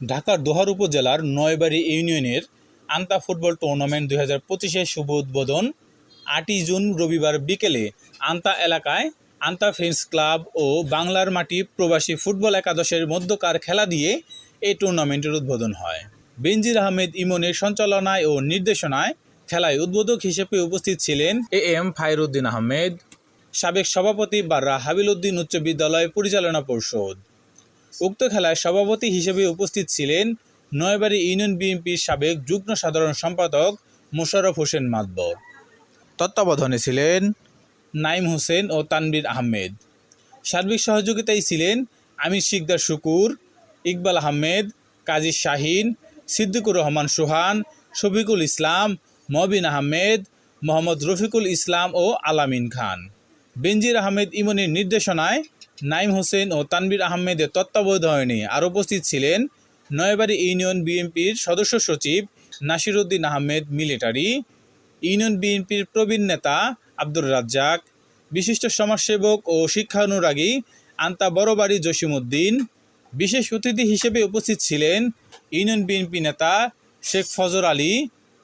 ঢাকার দোহার উপজেলার নয়বাড়ি ইউনিয়নের আন্তা ফুটবল টুর্নামেন্ট দুই হাজার পঁচিশের শুভ উদ্বোধন আটই জুন রবিবার বিকেলে আন্তা এলাকায় আন্তা ফ্রেন্ডস ক্লাব ও বাংলার মাটি প্রবাসী ফুটবল একাদশের মধ্যকার খেলা দিয়ে এই টুর্নামেন্টের উদ্বোধন হয়। বেনজির আহমেদ ইমনের সঞ্চালনায় ও নির্দেশনায় খেলায় উদ্বোধক হিসেবে উপস্থিত ছিলেন এ এম ফাইরুদ্দিন আহমেদ, সাবেক সভাপতি বাররা হাবিলউদ্দিন উচ্চ বিদ্যালয় পরিচালনা পরিষদ। উক্ত খেলায় সভাপতি হিসেবে উপস্থিত ছিলেন নয়বাড়ি ইউনিয়ন বিএনপির সাবেক যুগ্ম সাধারণ সম্পাদক মোশাররফ হোসেন মাতবর। তত্ত্বাবধানে ছিলেন নাইম হোসেন ও তানবির আহমেদ। সার্বিক সহযোগিতায় ছিলেন আমির শিকদার শুকুর, ইকবাল আহমেদ, কাজী শাহিন, সিদ্দিকুর রহমান সোহান, শফিকুল ইসলাম, মবিন আহমেদ, মোহাম্মদ রফিকুল ইসলাম ও আলামিন খান। বেনজির আহমেদ ইমনের নির্দেশনায় নাইম হোসেন ও তানবির আহমেদের তত্ত্বাবধানে আর উপস্থিত ছিলেন নয়বাড়ি ইউনিয়ন বিএনপির সদস্য সচিব নাসিরউদ্দিন আহমেদ মিলিটারি, ইউনিয়ন বিএনপির প্রবীণ নেতা আব্দুর রাজ্জাক, বিশিষ্ট সমাজসেবক ও শিক্ষানুরাগী আন্তা বড়বাড়ি জসিমউদ্দিন, বিশেষ অতিথি হিসেবে উপস্থিত ছিলেন ইউনিয়ন বিএনপি নেতা শেখ ফজর আলী,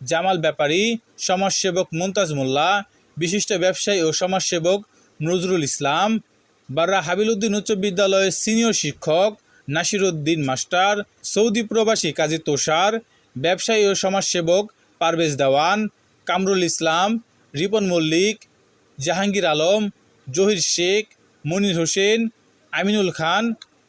জামাল ব্যাপারী, সমাজসেবক মুমতাজ মোল্লা, বিশিষ্ট ব্যবসায়ী ও সমাজসেবক নজরুল ইসলাম বাররা হাবিলউদ্দিন উচ্চ বিদ্যালয়ের সিনিয়র শিক্ষক, নাসিরউদ্দিন মাস্টার, সৌদি প্রবাসী কাজী তোষার, ব্যবসায়ী ও সমাজসেবক পারভেজ দেওয়ান, কামরুল ইসলাম, রিপন মল্লিক, জাহাঙ্গীর আলম, জহির শেখ, মনির হোসেন, আমিনুল খান,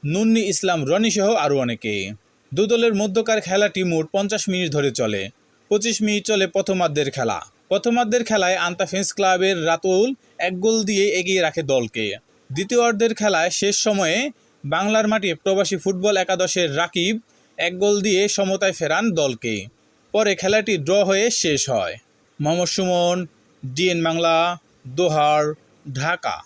নুন্নি ইসলাম রনিসহ আরও অনেকে। দুদলের মধ্যকার খেলাটি মোট পঞ্চাশ মিনিট ধরে চলে। পঁচিশ মিনিট চলে প্রথমার্ধের খেলা। প্রথমার্ধের খেলায় আন্তাফেন্স ক্লাবের রাতুল এক গোল দিয়ে এগিয়ে রাখে দলকে। দ্বিতীয়ার্ধের খেলায় শেষ সময়ে বাংলার মাঠে প্রবাসী ফুটবল একাদশের রাকিব এক গোল দিয়ে সমতায় ফেরান দলকে। পরে খেলাটি ড্র হয়ে শেষ হয়। মোহাম্মদ সুমন, ডিএন বাংলা, দোহার, ঢাকা।